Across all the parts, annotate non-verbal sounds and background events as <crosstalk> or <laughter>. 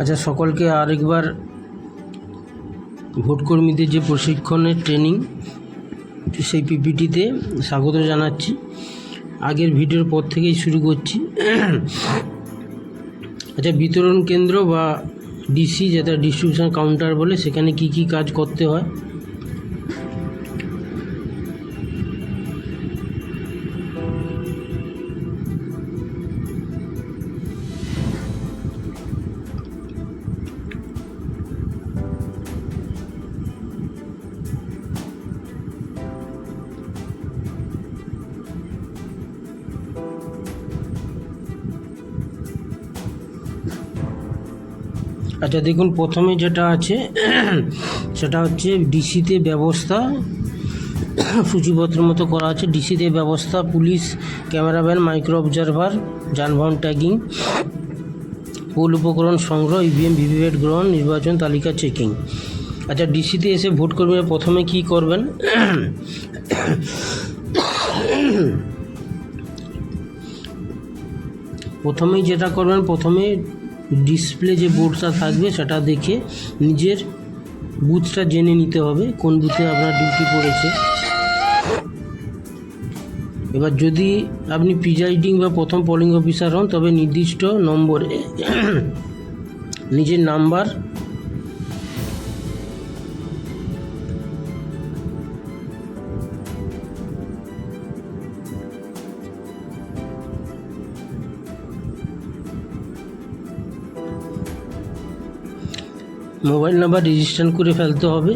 আচ্ছা সকলকে আরেকবার ভোটকর্মীদের যে প্রশিক্ষণের ট্রেনিং সেই পিপিটিতে স্বাগত জানাচ্ছি। আগের ভিডিওর পর থেকেই শুরু করছি। আচ্ছা বিতরণ কেন্দ্র বা ডিসি যেটা ডিস্ট্রিবিউশন কাউন্টার বলে, সেখানে কি কি কাজ করতে হয়? আচ্ছা দেখুন, প্রথমে যেটা আছে, <clears throat> সেটা হচ্ছে ডিসিতে ব্যবস্থা <clears throat> সূচিপত্র মতো করা আছে। ডিসিতে ব্যবস্থা, পুলিশ, ক্যামেরাম্যান, মাইক্রো অবজারভার, যানবাহন ট্যাগিং, পোল উপকরণ সংগ্রহ, ইভিএম, ভিভিপ্যাট গ্রহণ, নির্বাচন তালিকা চেকিং। আচ্ছা ডিসিতে এসে ভোট কর্মীরা প্রথমে কি করবেন? <clears throat> প্রথমেই যেটা করবেন, প্রথমে ডিসপ্লে যে বোর্ডটা থাকবে, সেটা দেখে নিজের বুথটা জেনে নিতে হবে, কোন বুথে আপনার ডিউটি পড়েছে। এবার যদি আপনি প্রিজাইডিং বা প্রথম পোলিং অফিসার হন, তবে নির্দিষ্ট নম্বরে <clears throat> নিজের নাম্বার মোবাইল নাম্বার রেজিস্ট্রেশন করে ফেলতে হবে।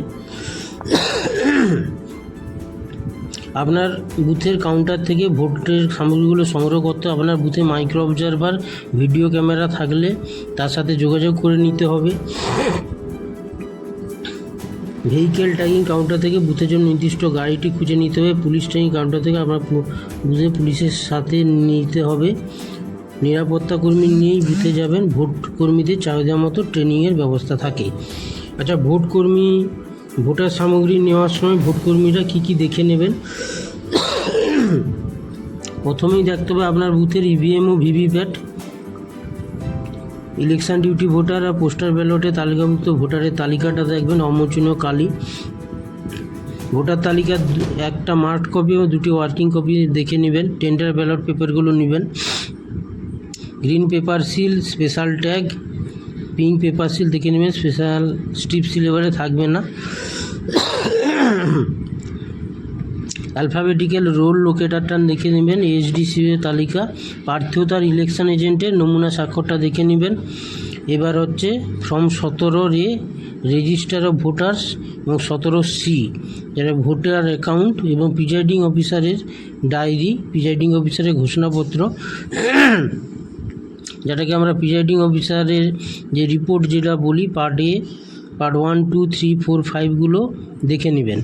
আপনার বুথের কাউন্টার থেকে ভোটের সামগ্রীগুলো সংগ্রহ করতে আপনার বুথে মাইক্রো অবজারভার ভিডিও ক্যামেরা থাকলে তার সাথে যোগাযোগ করে নিতে হবে। ভেহিকেল ট্যাগিং কাউন্টার থেকে বুথের জন্য নির্দিষ্ট গাড়িটি খুঁজে নিতে হবে। পুলিশ ট্যাগিং কাউন্টার থেকে আপনার বুথে পুলিশের সাথে নিতে হবে। নিরাপত্তা কর্মী নিয়েই বুথে যাবেন। ভোট কর্মীদের চাহিদা মতো ট্রেনিংয়ের ব্যবস্থা থাকে। আচ্ছা ভোট কর্মী, ভোটার সামগ্রী নেওয়ার সময় ভোট কর্মীরা কী কী দেখে নেবেন? প্রথমেই দেখতে হবে আপনার বুথের ইভিএম ও ভিভিপ্যাট ইলেকশন ডিউটি ভোটার আর পোস্টার ব্যালটে তালিকাভুক্ত ভোটারের তালিকাটা দেখবেন অমোচনীয় কালি। ভোটার তালিকার একটা মার্ক কপি ও দুটি ওয়ার্কিং কপি দেখে নেবেন। টেন্ডার ব্যালট পেপারগুলো নেবেন। Green paper seal special tag pink paper seal দেখে নেবেন স্পেশাল স্ট্রিপ সিল এবারে থাকবে না। অ্যালফাবেটিক্যাল রোল লোকেটারটা দেখে নেবেন এইচডিসি তালিকা প্রার্থতার ইলেকশন এজেন্টের নমুনা স্বাক্ষরটা দেখে নেবেন। এবার হচ্ছে ফর্ম সতেরো রে রেজিস্টার অফ ভোটার্স এবং সতেরো সি যেটা ভোটার অ্যাকাউন্ট এবং প্রিজাইডিং অফিসারের ডায়েরি প্রিজাইডিং অফিসারের ঘোষণাপত্র। যেটাকে আমরা প্রিজাইডিং অফিসারের যে রিপোর্ট যেটা বলি part A part one two three four ফাইভগুলো দেখে নেবেন।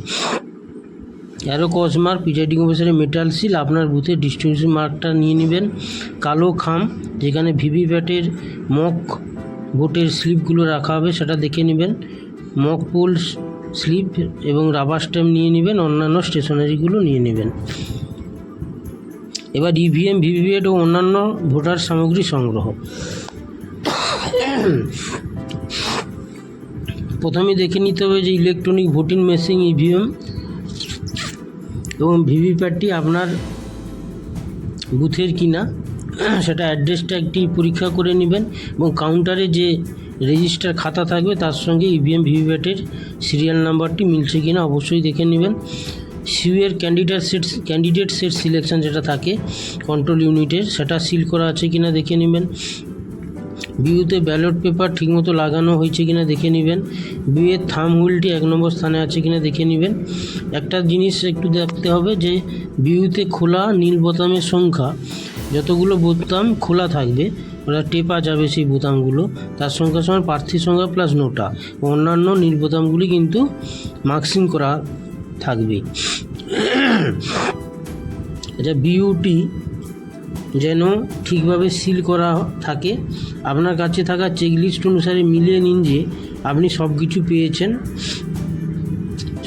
অ্যারো কসমার প্রিজাইডিং অফিসারের মেটাল সিল আপনার বুথে ডিস্ট্রিবিউশন মার্কটা নিয়ে নেবেন। কালো খাম, যেখানে ভিভিপ্যাটের মক ভোটের স্লিপগুলো রাখা হবে, সেটা দেখে নেবেন। মক পোল স্লিপ এবং রাবার স্ট্যাম্প নিয়ে নেবেন, অন্যান্য স্টেশনারিগুলো নিয়ে নেবেন। এবার ইভিএম ভিভিপ্যাট ও অন্যান্য ভোটার সামগ্রী সংগ্রহ। প্রথমে দেখে নিতে হবে যে ইলেকট্রনিক ভোটিং মেশিন ইভিএম এবং ভিভিপ্যাটটি আপনার বুথের কিনা, সেটা অ্যাড্রেসটা একটি পরীক্ষা করে নেবেন এবং কাউন্টারে যে রেজিস্টার খাতা থাকবে, তার সঙ্গে ইভিএম ভিভিপ্যাটের সিরিয়াল নাম্বারটি মিলছে কিনা অবশ্যই দেখে নেবেন। সিউয়ের candidate set candidate set selection যেটা থাকে কন্ট্রোল ইউনিটের সেটা সিল করা আছে কিনা দেখে নেবেন। বিউতে ব্যালট পেপার ঠিকমতো লাগানো হয়েছে কিনা দেখে নেবেন। বিউয়ের থাম হুইলটি এক নম্বর স্থানে আছে কিনা দেখে নেবেন। একটা জিনিস একটু দেখতে হবে যে, বিউতে খোলা নীল বোতামের সংখ্যা, যতগুলো বোতাম খোলা থাকবে ওটা টেপা যাবে সেই বোতামগুলো। তার সংখ্যা সমান প্রার্থীর সংখ্যা প্লাস নোটা। অন্যান্য নীল বোতামগুলি কিন্তু মার্কসিং করা থাকবে। <coughs> এটা বিউটি যেন ঠিকভাবে সিল করা থাকে। আপনার কাছে থাকা চেকলিস্ট অনুসারে মিলিয়ে নিন যে আপনি সব কিছু পেয়েছেন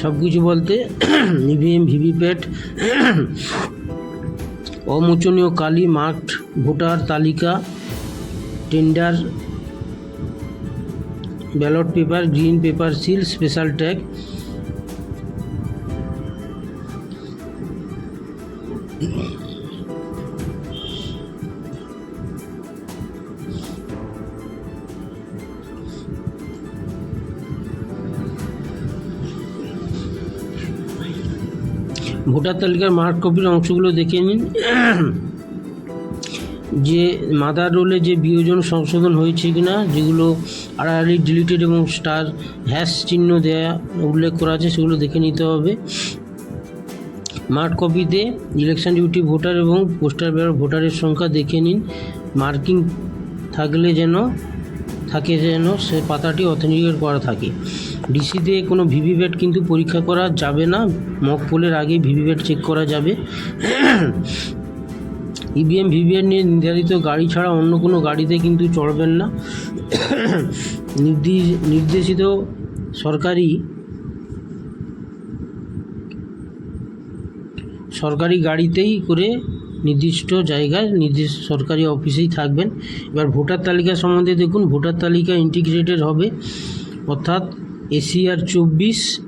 সব কিছু বলতে <coughs> ইভিএম ভিভিপ্যাট <coughs> অমোচনীয় কালি মার্কড ভোটার তালিকা tender ballot paper green paper seal special tag voter তালিকার মার্ক কপির অংশগুলো দেখে নিন। যে মাদার রোলে যে বিয়োজন সংশোধন হয়েছে কিনা, যেগুলো আড়াআড়ি ডিলিটেড এবং স্টার হ্যাশ চিহ্ন দেয়া উল্লেখ করা আছে, সেগুলো দেখে নিতে হবে। মার্ক কপিতে ইলেকশন ডিউটি ভোটার এবং পোস্টার ব্যালট ভোটারের সংখ্যা দেখে নিন। মার্কিং থাকলে যেন, থাকে যেন, সে পাতাটি অথেন্টিকেট করা থাকে। ডিসিতে কোনো ভিভিপ্যাট কিন্তু পরীক্ষা করা যাবে না। মক পোলের আগে ভিভিপ্যাট চেক করা যাবে। ইভিএম ভিভিপ্যাট নিয়ে নির্ধারিত গাড়ি ছাড়া অন্য কোনো গাড়িতে কিন্তু চড়বেন না। নির্দেশিত সরকারি সরকারি গাড়িতেই করে নির্দিষ্ট জায়গায় নির্দিষ্ট সরকারি অফিসেই থাকবেন। এবার ভোটার তালিকা সম্বন্ধে দেখুন। ভোটার তালিকা ইন্টিগ্রেটেড হবে। অর্থাৎ এসিআর চব্বিশ।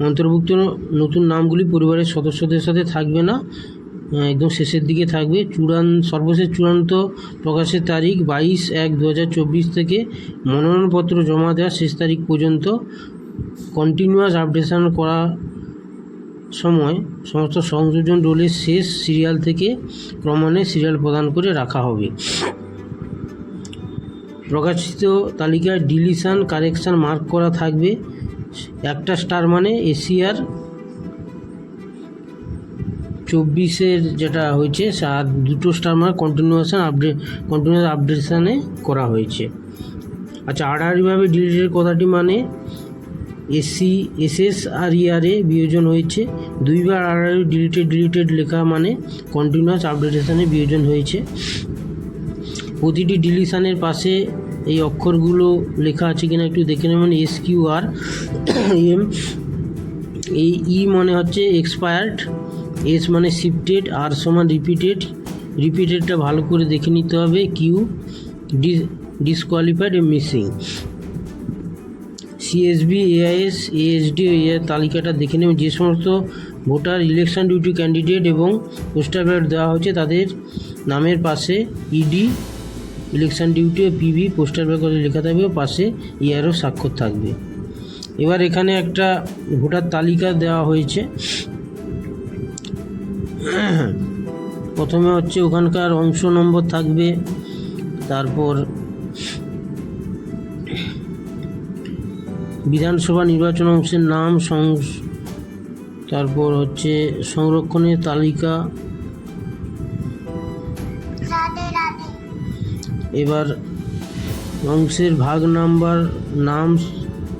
অন্তর্ভুক্ত নতুন নামগুলি পরিবারের সদস্যদের সাথে থাকবে না। একদম শেষের দিকে থাকবে। চূড়ান্ত, সর্বশেষ চূড়ান্ত প্রকাশের তারিখ বাইশ এক দু থেকে। মনোনয়নপত্র জমা দেওয়ার শেষ তারিখ পর্যন্ত কন্টিনিউয়াস আপডেশন করা সময় সমস্ত সংযোজন রোলের শেষ সিরিয়াল থেকে ক্রমান্বয়ে সিরিয়াল প্রদান করে রাখা হবে। প্রকাশিত তালিকায় ডিলিশান কারেকশান মার্ক করা থাকবে। একটা স্টার মানে এশিয়ার চব্বিশের যেটা হয়েছে, আর দুটো স্টার মানে কন্টিনিউশন আপডেট কন্টিনিউয়াস আপডেশানে করা হয়েছে। আচ্ছা আড়াআড়িভাবে ডিলিটের কথাটি মানে এসসি এসএস আর ইয়ারে বিয়োজন হয়েছে। দুইবার আড়াআড়ি ডিলিটেড ডিলিটেড লেখা মানে কন্টিনিউয়াস আপডেটেশানে বিয়োজন হয়েছে। প্রতিটি ডিলিশানের পাশে এই অক্ষরগুলো লেখা আছে কিনা একটু দেখে নেবেন এস কিউ আর এম এই ই মানে হচ্ছে এক্সপায়ার্ড এস মানে শিফটেড আর সমান রিপিটেড রিপিটেডটা ভালো করে দেখে নিতে হবে Q dish disqualified missing CSB AIS ASD এর তালিকাটা দেখে নেবেন, যে সমস্ত ভোটার ইলেকশন ডিউটি ক্যান্ডিডেট এবং পোস্টার ব্যালট দেওয়া হচ্ছে তাদের নামের পাশে ED election duty PV postal করে লেখা থাকবে পাশে ইয়ারও স্বাক্ষর থাকবে। এবার এখানে একটা ভোটার তালিকা দেওয়া হয়েছে। প্রথমে হচ্ছে ওখানকার অংশ নম্বর থাকবে, তারপর বিধানসভা নির্বাচন অংশের নাম তারপর হচ্ছে সংরক্ষণের তালিকা এবার অংশের ভাগ নাম্বার, নাম,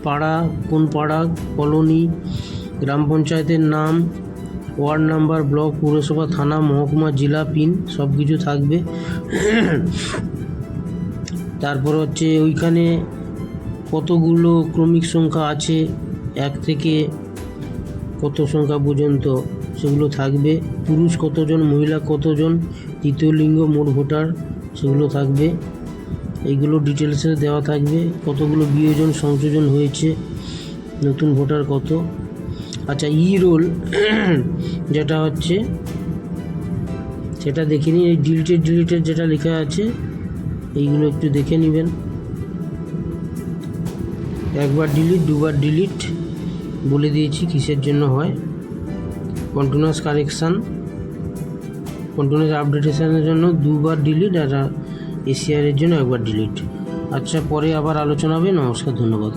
পাড়া, কোন পাড়া, কলোনি, গ্রাম পঞ্চায়েতের নাম, ওয়ার্ড নাম্বার, ব্লক, পৌরসভা, থানা, মহকুমা, জেলা, পিন সব কিছু থাকবে। তারপর হচ্ছে ওইখানে কতগুলো ক্রমিক সংখ্যা আছে? এক থেকে কত সংখ্যা পর্যন্ত সেগুলো থাকবে? পুরুষ কতজন, মহিলা কতজন? তৃতীয় লিঙ্গ, মোট ভোটার। সেগুলো থাকবে। এইগুলো ডিটেলসে দেওয়া থাকবে। কতগুলো বিয়োজন, সংযোজন হয়েছে, নতুন ভোটার কত। আচ্ছা ই রোল <clears throat> যেটা হচ্ছে, সেটা দেখে নিন। এই ডিলিটেড ডিলিটেড যেটা লেখা আছে, এইগুলো একটু দেখে নেবেন। একবার ডিলিট দুবার ডিলিট বলে দিয়েছি, কিসের জন্য হয়। কন্টিনিউয়াস কারেকশান কন্টিনিউয়াস আপডেটেশনের জন্য দুবার ডিলিট আর এসিআরের জন্য একবার ডিলিট আচ্ছা পরে আবার আলোচনা হবে। নমস্কার, ধন্যবাদ।